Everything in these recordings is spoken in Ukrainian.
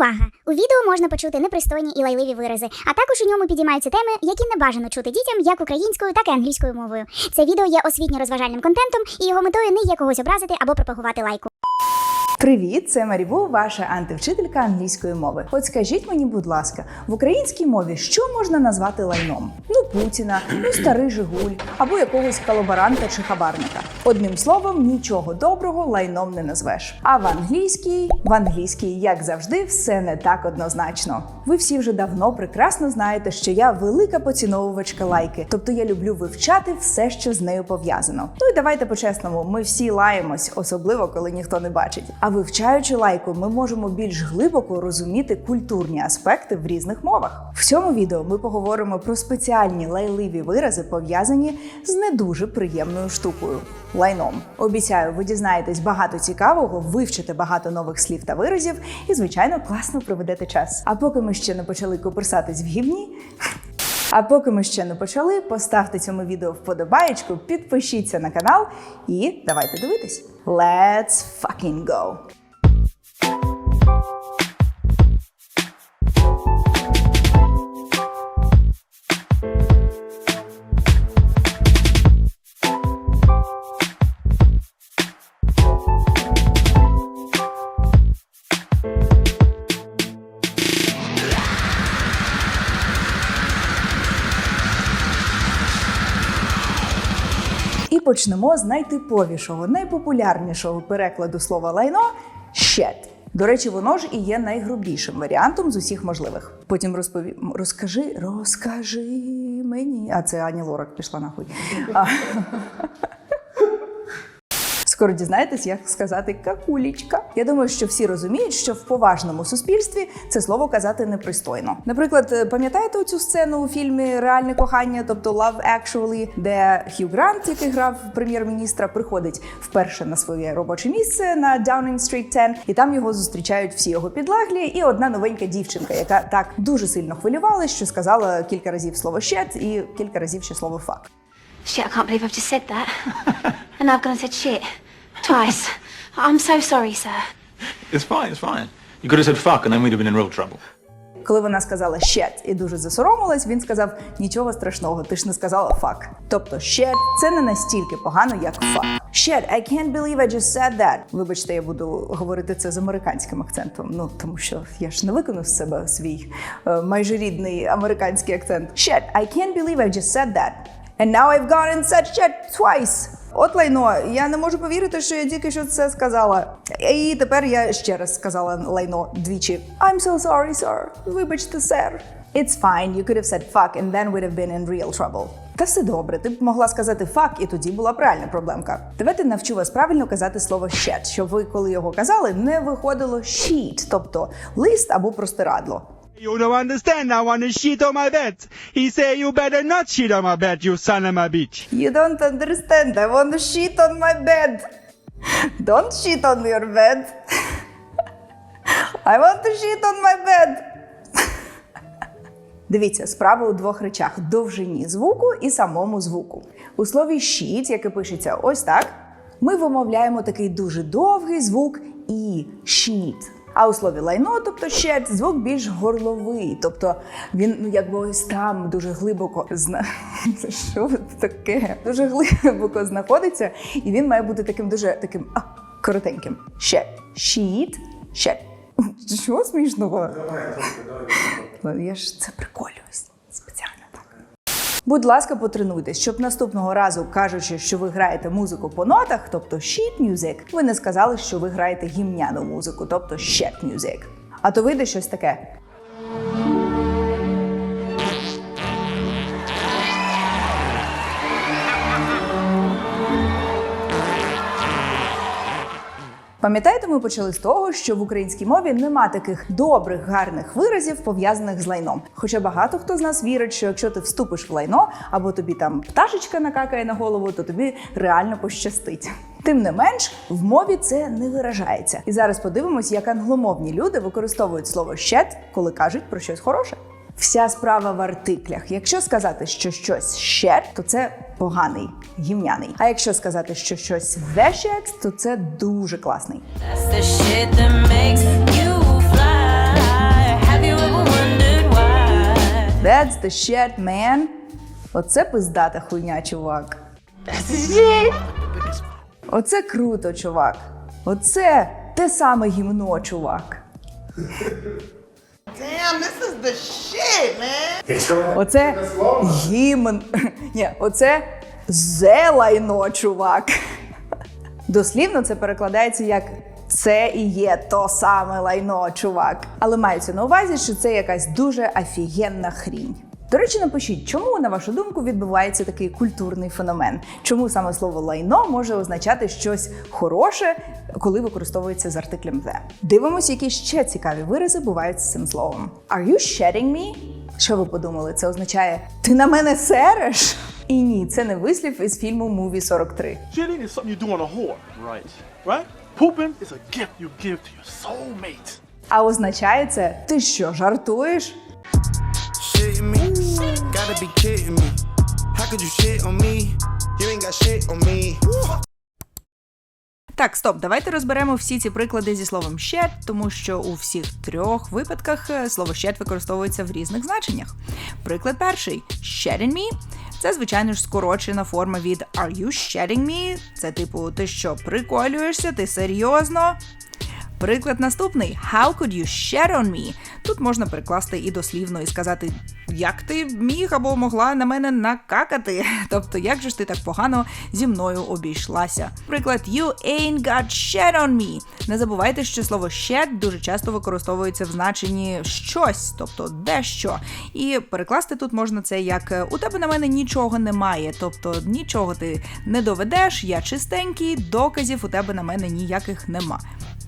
Увага! У відео можна почути непристойні і лайливі вирази, а також у ньому підіймаються теми, які не бажано чути дітям як українською, так і англійською мовою. Це відео є освітньо-розважальним контентом, і його метою не є когось образити або пропагувати лайку. Привіт, це Марібу, ваша антивчителька англійської мови. От скажіть мені, будь ласка, в українській мові що можна назвати лайном? Ну, Путіна, ну старий Жигуль або якогось колаборанта чи хабарника. Одним словом, нічого доброго лайном не назвеш. А в англійській, в англійській, як завжди, все не так однозначно. Ви всі вже давно прекрасно знаєте, що я велика поціновувачка лайки, тобто я люблю вивчати все, що з нею пов'язано. Ну і давайте по-чесному, ми всі лаємось, особливо коли ніхто не бачить. А вивчаючи лайку, ми можемо більш глибоко розуміти культурні аспекти в різних мовах. В цьому відео ми поговоримо про спеціальні лайливі вирази, пов'язані з не дуже приємною штукою лайном. Обіцяю, ви дізнаєтесь багато цікавого, вивчите багато нових слів та виразів, і, звичайно, класно проведете час. А поки ми ще не почали коперсатись в гівні. А поки ми ще не почали, поставте цьому відео вподобаєчку, підпишіться на канал і давайте дивитись. Let's fucking go! Почнемо з найтиповішого, найпопулярнішого перекладу слова лайно «щет». До речі, воно ж і є найгрубішим варіантом з усіх можливих. Потім розповім розкажи, розкажи мені. А це Ані Лорак пішла нахуй. Скоро дізнаєтесь, як сказати какулічка. Я думаю, що всі розуміють, що в поважному суспільстві це слово казати непристойно. Наприклад, е, пам'ятаєте цю сцену у фільмі Реальне кохання, тобто Love Actually, де Хью Грант, який грав прем'єр-міністра, приходить вперше на своє робоче місце на Downing Street 10, і там його зустрічають всі його підлаглі, і одна новенька дівчинка, яка так дуже сильно хвилювалась, що сказала кілька разів слово shit і кілька разів ще слово fuck. Shit, I can't believe I've just said that. and I've gone and said shit. Twice. I'm so sorry, sir. It's fine, it's fine. You could have said fuck and then we'd have been in real trouble. Коли вона сказала shit і дуже засоромилась, він сказав нічого страшного, ти ж не сказала fuck. Тобто shit – це не настільки погано, як fuck. Shit, I can't believe I just said that. Вибачте, я буду говорити це з американським акцентом. Ну тому що я ж не виконую з себе свій е, майже рідний американський акцент. Shit, I can't believe I just said that. And now I've gone and said shit twice. От лайно, я не можу повірити, що я тільки що це сказала. І тепер я ще раз сказала лайно двічі. I'm so sorry, sir. Вибачте, сер. It's fine, you could have said fuck and then we'd have been in real trouble. Та все добре, ти б могла сказати fuck, і тоді була б реальна проблемка. Давайте навчу вас правильно казати слово shit, щоб ви, коли його казали, не виходило sheet, тобто лист або простирадло. You don't understand. I want to shit on my bed. He say you better not shit on my bed, you son of a bitch. You don't understand. I want to shit on my bed. Don't shit on your bed. I want to shit on my bed. Дивіться, справа у двох речах: довжині звуку і самому звуку. У слові shit, яке пишеться ось так, ми вимовляємо такий дуже довгий звук і shit. А у слові лайно, тобто ще звук більш горловий, тобто він ну якби ось там дуже глибоко зна... Що таке? Дуже глибоко знаходиться, і він має бути таким дуже таким а, коротеньким. Ще щіт, ще Що смішного? Ну, Я ж це так. Будь ласка, потренуйтесь, щоб наступного разу, кажучи, що ви граєте музику по нотах, тобто sheet music, ви не сказали, що ви граєте гімняну музику, тобто sheet music. А то вийде щось таке. Пам'ятаєте, ми почали з того, що в українській мові нема таких добрих, гарних виразів, пов'язаних з лайном. Хоча багато хто з нас вірить, що якщо ти вступиш в лайно, або тобі там пташечка накакає на голову, то тобі реально пощастить. Тим не менш, в мові це не виражається. І зараз подивимось, як англомовні люди використовують слово «щет», коли кажуть про щось хороше. Вся справа в артиклях. Якщо сказати, що щось ще, то це поганий, гівняний. А якщо сказати, що щось the то це дуже класний. That's the shit that makes you fly. Have you ever wondered why? That's the shit, man. Оце пиздата хуйня, чувак. Оце круто, чувак. Оце те саме гімно, чувак. Damn, this is the shit, man. Оце гімн. Ні, оце зелайно, чувак. Дослівно це перекладається як це і є то саме лайно, чувак. Але мається на увазі, що це якась дуже офігенна хрінь. До речі, напишіть, чому, на вашу думку, відбувається такий культурний феномен? Чому саме слово лайно може означати щось хороше, коли використовується з артиклем the? Дивимось, які ще цікаві вирази бувають з цим словом. Are you shitting me? Що ви подумали? Це означає ти на мене сереш? І ні, це не вислів із фільму Муві 43. Shitting is something you do on a whore. Right. Right? Pooping is a gift you give to your soulmate. А означає це ти що, жартуєш? Gotta be kidding me. How could you shit on me? You ain't got shit on me. Так, стоп, давайте розберемо всі ці приклади зі словом «shed», тому що у всіх трьох випадках е, слово «shed» використовується в різних значеннях. Приклад перший «shedding me» – це, звичайно ж, скорочена форма від «are you shedding me?» Це типу, ти що, приколюєшся, ти серйозно? Приклад наступний How could you shed on me? Тут можна перекласти і дослівно і сказати, як ти міг або могла на мене накакати. Тобто, як же ж ти так погано зі мною обійшлася? Приклад You ain't got shed on me. Не забувайте, що слово shed дуже часто використовується в значенні щось, тобто дещо. І перекласти тут можна це як у тебе на мене нічого немає, тобто нічого ти не доведеш, я чистенький, доказів у тебе на мене ніяких нема.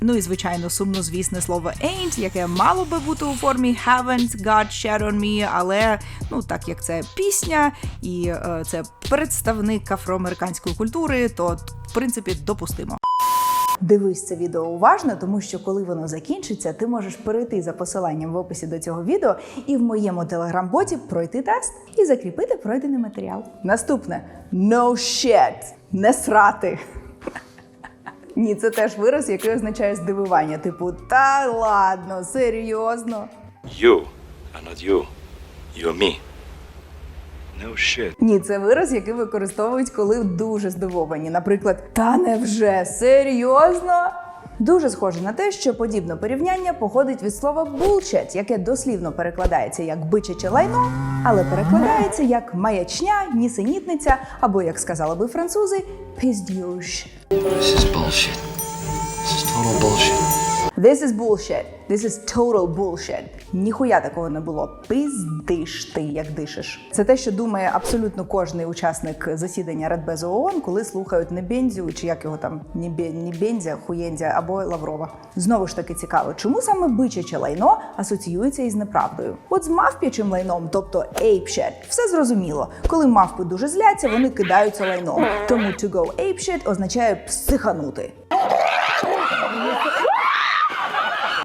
Ну і звичайно, сумнозвісне слово ain't, яке мало би бути у формі haven't got shed on me, але ну так як це пісня і е, це представник афроамериканської культури, то в принципі допустимо. Дивись це відео уважно, тому що коли воно закінчиться, ти можеш перейти за посиланням в описі до цього відео і в моєму телеграм-боті пройти тест і закріпити пройдений матеріал. Наступне no shit, не срати. Ні, це теж вираз, який означає здивування. Типу, та ладно, серйозно. You are not you. You're me. No shit. Ні, це вираз, який використовують, коли дуже здивовані. Наприклад, та невже серйозно? Дуже схоже на те, що подібне порівняння походить від слова bullshit, яке дослівно перекладається як бичаче лайно, але перекладається як маячня, нісенітниця або, як сказали би французи, піздюш. This is bullshit. This is total bullshit. This is bullshit. This is total bullshit. Ніхуя такого не було. Пиздиш ти, як дишиш. Це те, що думає абсолютно кожний учасник засідання Радбезу ООН, коли слухають Небензю, чи як його там Небе- Небензя, Хуєнзя або Лаврова. Знову ж таки цікаво, чому саме бичаче лайно асоціюється із неправдою? От з мавп'ячим лайном, тобто ape shit, все зрозуміло. Коли мавпи дуже зляться, вони кидаються лайном. Тому to go ape shit означає психанути. як в пісні Beyoncé і Jay-Z. Can't believe we made it. It's a different thing. Hey,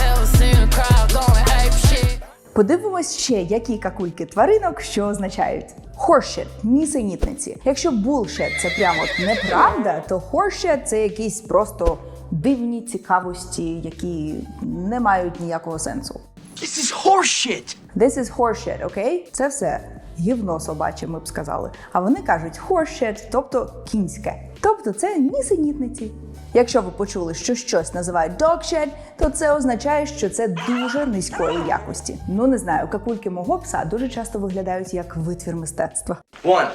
hell, seen a crowd going ape shit. Подивимось ще, які какульки тваринок що означають. Horseshit – нісенітниці. Якщо bullshit – це прямо неправда, то horseshit – це якісь просто дивні цікавості, які не мають ніякого сенсу. This is horseshit. This is horseshit, окей? Це все гівно собаче, ми б сказали. А вони кажуть horseshit, тобто кінське. Тобто це нісенітниці. Якщо ви почули, що щось називають dogshit, то це означає, що це дуже низької якості. Ну не знаю, какульки мого пса дуже часто виглядають як витвір мистецтва. One,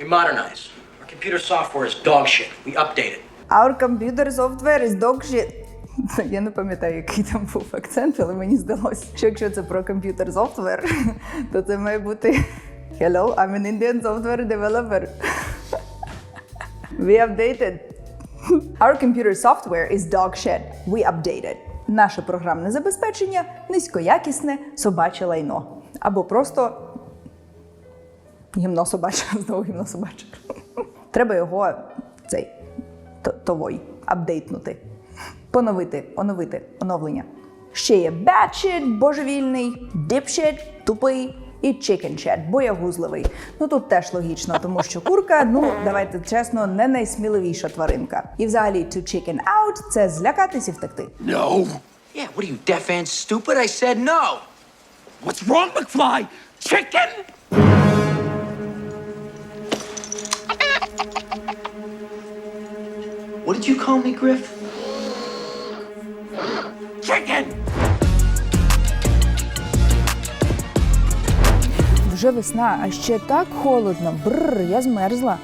we modernize. Our computer software is dog shit. We update it. Our computer software is dogshit. Я не пам'ятаю, який там був акцент, але мені здалося, що якщо це про комп'ютер софтвер, то це має бути Hello, I'm an Indian software developer. We updated. Our computer software is dog shit. We updated. Наше програмне забезпечення низькоякісне собаче лайно. Або просто гімно собаче, знову гімно собаче. Треба його цей товой апдейтнути. Поновити, оновити, оновлення. Ще є shit, божевільний, dipshit, тупий, І chicken shed – боягузливий. Ну тут теж логічно, тому що курка, ну давайте чесно, не найсміливіша тваринка. І взагалі to chicken out – це злякатись і втекти. No. Yeah, what are you, deaf and stupid? I said no. What's wrong, McFly? Chicken? What did you call me, Griff? Chicken! Вже весна, а ще так холодно. Бррр, я змерзла.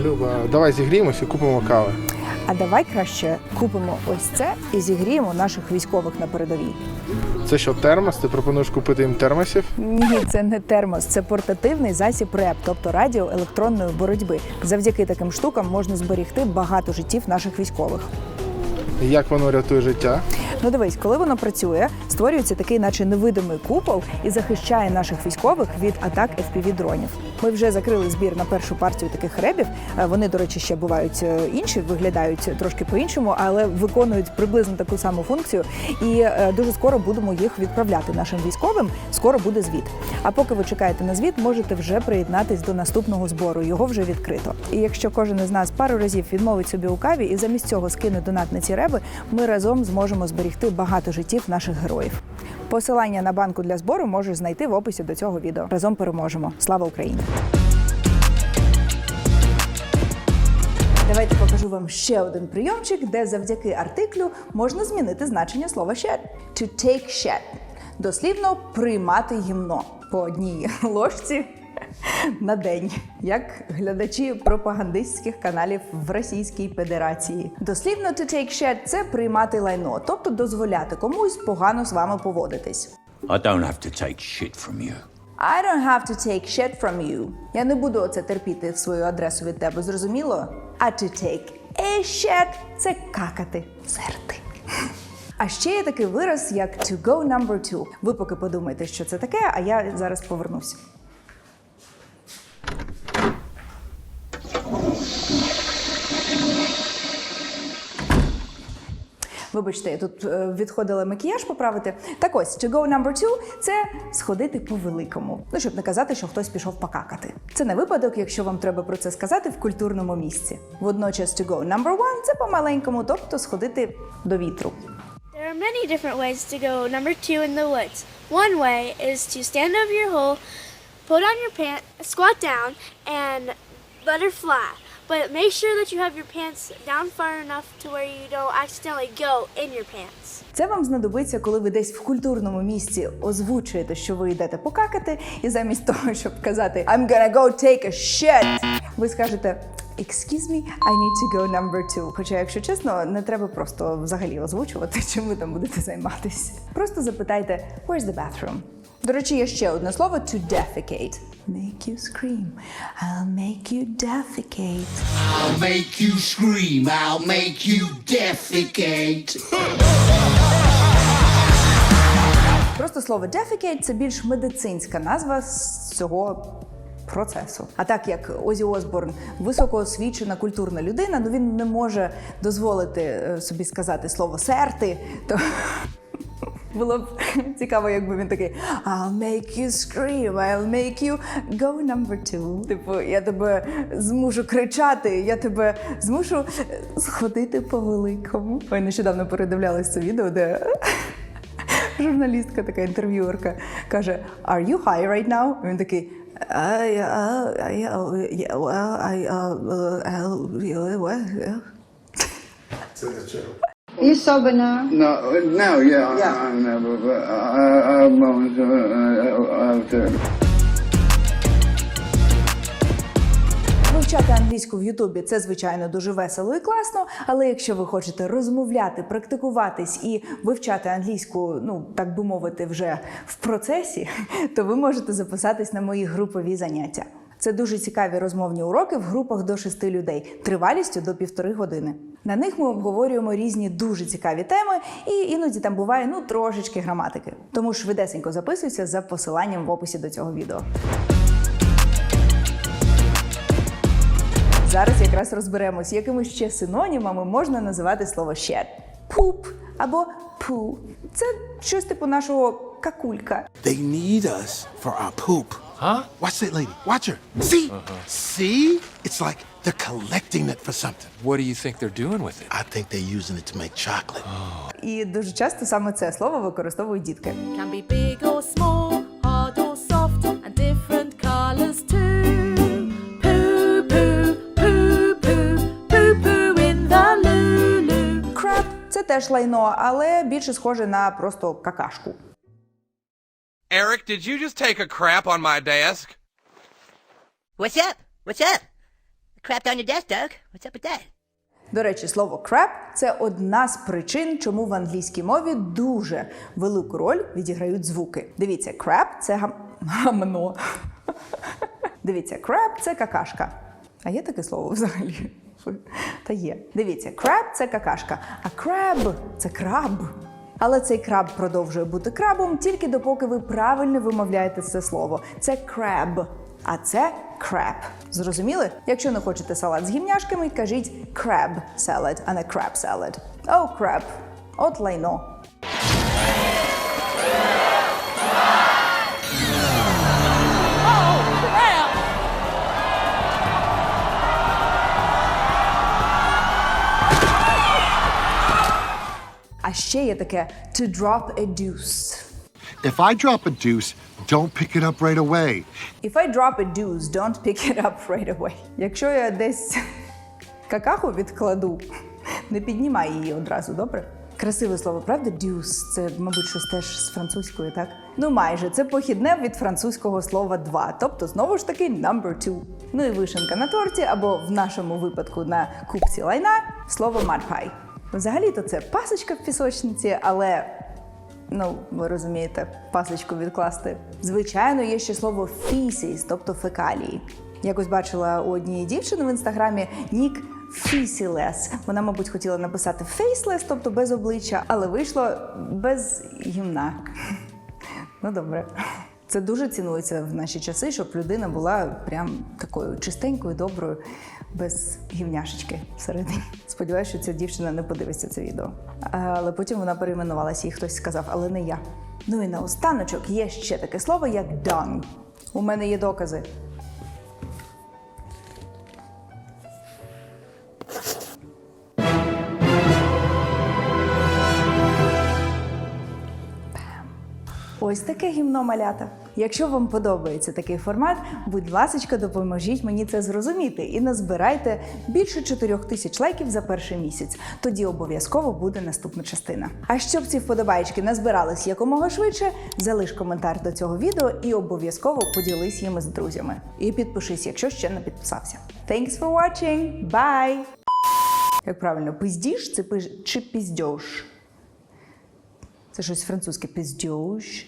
Люба, давай зігріємося і купимо кави. А давай краще купимо ось це і зігріємо наших військових на передовій. Це що, термос? Ти пропонуєш купити їм термосів? Ні, це не термос, це портативний засіб РЕП, тобто радіоелектронної боротьби. Завдяки таким штукам можна зберігти багато життів наших військових. Як воно рятує життя? Ну дивись, коли воно працює, створюється такий, наче невидимий купол, і захищає наших військових від атак fpv дронів. Ми вже закрили збір на першу партію таких ребів. Е, Вони, до речі, ще бувають е, інші, виглядають трошки по-іншому, але виконують приблизно таку саму функцію. І е, дуже скоро будемо їх відправляти нашим військовим. Скоро буде звіт. А поки ви чекаєте на звіт, можете вже приєднатись до наступного збору. Його вже відкрито. І якщо кожен із нас пару разів відмовить собі у каві і замість цього скине донат на ці реби, ми разом зможемо зберігти багато життів наших героїв. Посилання на банку для збору можеш знайти в описі до цього відео. Разом переможемо. Слава Україні! Давайте покажу вам ще один прийомчик, де завдяки артиклю можна змінити значення слова shed. To take shed. Дослівно приймати гімно по одній ложці на день, як глядачі пропагандистських каналів в Російській Федерації. Дослівно to take shed – це приймати лайно, тобто дозволяти комусь погано з вами поводитись. I don't have to take shit from you. I don't have to take shit from you. Я не буду оце терпіти в свою адресу від тебе, зрозуміло? А to take a shit – це какати, серти. А ще є такий вираз, як to go number two. Ви поки подумайте, що це таке, а я зараз повернусь. Вибачте, я тут е, відходила макіяж поправити. Так ось, to go number two – це сходити по великому. Ну, щоб не казати, що хтось пішов покакати. Це не випадок, якщо вам треба про це сказати в культурному місці. Водночас to go number one – це по маленькому, тобто сходити до вітру. There are many different ways to go number two in the woods. One way is to stand over your hole, put on your pants, squat down, and let her fly. But make sure that you have your pants down far enough to where you don't accidentally go in your pants. Це вам знадобиться, коли ви десь в культурному місці озвучуєте, що ви йдете покакати, і замість того, щоб казати I'm gonna go take a shit, ви скажете Excuse me, I need to go number two. Хоча, якщо чесно, не треба просто взагалі озвучувати, чим ви там будете займатися. Просто запитайте Where's the bathroom? До речі, є ще одне слово to defecate. Make you scream. I'll make you defecate. I'll make you scream, I'll make you defecate. Просто слово defecate – це більш медицинська назва з цього процесу. А так як Озі Осборн високоосвічена культурна людина, ну він не може дозволити е, собі сказати слово серти, то. Було б цікаво, якби він такий I'll make you scream, I'll make you go number two. Типу, я тебе змушу кричати, я тебе змушу е, сходити по великому. Ой, нещодавно передивлялась це відео, де журналістка, така інтерв'юерка, каже: Are you high right now? І він такий. I, uh, I, I. You sober now? No, no, yeah, Yeah. I, I never, but I, I'm going to, uh, out. Вивчати англійську в Ютубі це звичайно дуже весело і класно. Але якщо ви хочете розмовляти, практикуватись і вивчати англійську, ну так би мовити, вже в процесі, то ви можете записатись на мої групові заняття. Це дуже цікаві розмовні уроки в групах до шести людей тривалістю до півтори години. На них ми обговорюємо різні дуже цікаві теми, і іноді там буває ну трошечки граматики. Тому швидесенько записуйся за посиланням в описі до цього відео. Зараз якраз розберемось, якими ще синонімами можна називати слово «shed». Poop або poo. Це щось типу нашого какулька. They need us for our poop. Huh? Watch that lady. Watch her. See? See? It's like they're collecting it for something. What do you think they're doing with it? I think they're using it to make chocolate. І дуже часто саме це слово використовують дітки. Can be big or small, hard or soft, and different colors too. Poo poo, poo poo, poo poo in the loo Crap – це теж лайно, але більше схоже на просто какашку. Eric, did you just take a crap on my desk? What's up? What's up? Crapped on your desk, Doug. What's up with that? До речі, слово crap – це одна з причин, чому в англійській мові дуже велику роль відіграють звуки. Дивіться, crap – це гам... гамно. Дивіться, crap – це какашка. А є таке слово взагалі? Та є. Дивіться, crab – це какашка, а crab – це краб. Але цей краб продовжує бути крабом тільки допоки ви правильно вимовляєте це слово. Це краб, а це краб. Зрозуміли? Якщо не хочете салат з гімняшками, кажіть краб salad, а не краб salad. Oh, краб. От лайно. Ще є таке to drop a deuce. If I drop a deuce, don't pick it up right away. If I drop a deuce, don't pick it up right away. Якщо я десь какаху відкладу, не піднімай її одразу, добре? Красиве слово, правда? Deuce – це, мабуть, щось теж з французької, так? Ну, майже це похідне від французького слова два, тобто знову ж таки number two. Ну і вишенка на торті, або в нашому випадку на купці лайна слово mudpie. Взагалі-то це пасочка в пісочниці, але Ну, ви розумієте, пасочку відкласти. Звичайно, є ще слово feces, тобто фекалії. Якось бачила у однієї дівчини в інстаграмі нік Фісілес. Вона, мабуть, хотіла написати faceless, тобто без обличчя, але вийшло без гімна. Ну, добре. Це дуже цінується в наші часи, щоб людина була прям такою чистенькою, доброю, без гівняшечки всередині. Сподіваюся, що ця дівчина не подивиться це відео. Але потім вона перейменувалася, і хтось сказав, але не я. Ну і наостаночок є ще таке слово, як дан У мене є докази. Ось таке гімно малята. Якщо вам подобається такий формат, будь ласка, допоможіть мені це зрозуміти і назбирайте більше 4 тисяч лайків за перший місяць. Тоді обов'язково буде наступна частина. А щоб ці вподобайки назбирались якомога швидше, залиш коментар до цього відео і обов'язково поділись їми з друзями. І підпишись, якщо ще не підписався. Thanks for watching! Bye! Як правильно, пиздіш це пиш... чи піздьош? Це щось французьке піздьош.